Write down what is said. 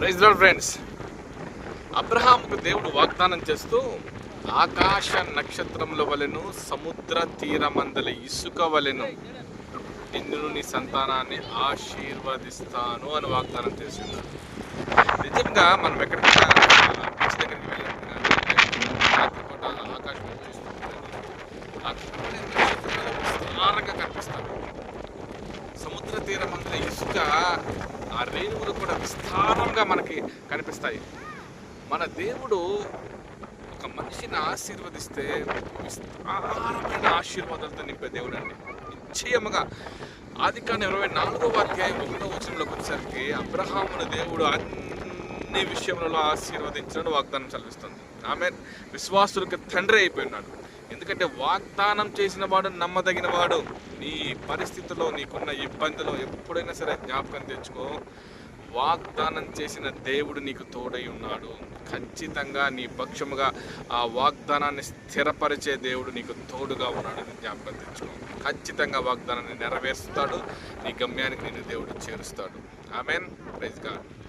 Praise lord friends. అబ్రహాంకు దేవుడు వాగ్దానం చేస్తూ ఆకాశ నక్షత్రముల వలెను సముద్ర తీరమందల ఇసుక వలెను నిన్ను నీ సంతానాన్ని ఆశీర్వదిస్తాను అని వాగ్దానం చేసింది నిజంగా మనం ఎక్కడికైనా బీచ్ దగ్గరికి వెళ్ళినప్పుడు ఆకాశం విస్తారంగా సముద్ర తీరం అంతా ఇసుక ఆ రేణువులు కూడా విస్తారంగా మనకి కనిపిస్తాయి. మన దేవుడు ఒక మనిషిని ఆశీర్వదిస్తే విస్తారమైన ఆశీర్వాదాలతో నింపే దేవుడు అండి. నిశ్చయముగా ఆది కాని ఇరవై నాలుగవ అధ్యాయం ఒకటో వచనంలోకి వచ్చేసరికి అబ్రహామును దేవుడు అన్ని విషయములలో ఆశీర్వదించడం వాగ్దానం చదివిస్తుంది ఆమె విశ్వాసులకు తండ్రి అయిపోయినాడు ఎందుకంటే వాగ్దానం చేసిన వాడు నమ్మదగిన వాడు. నీ పరిస్థితిలో నీకున్న ఇబ్బందిలో ఎప్పుడైనా సరే జ్ఞాపకం తెచ్చుకో. వాగ్దానం చేసిన దేవుడు నీకు తోడై ఉన్నాడు. ఖచ్చితంగా నీ పక్షముగా ఆ వాగ్దానాన్ని స్థిరపరిచే దేవుడు నీకు తోడుగా ఉన్నాడు అని జ్ఞాపకం తెచ్చుకో. ఖచ్చితంగా వాగ్దానాన్ని నెరవేరుస్తాడు. నీ గమ్యానికి నేను దేవుడు చేరుస్తాడు. ఆమెన్. Praise God.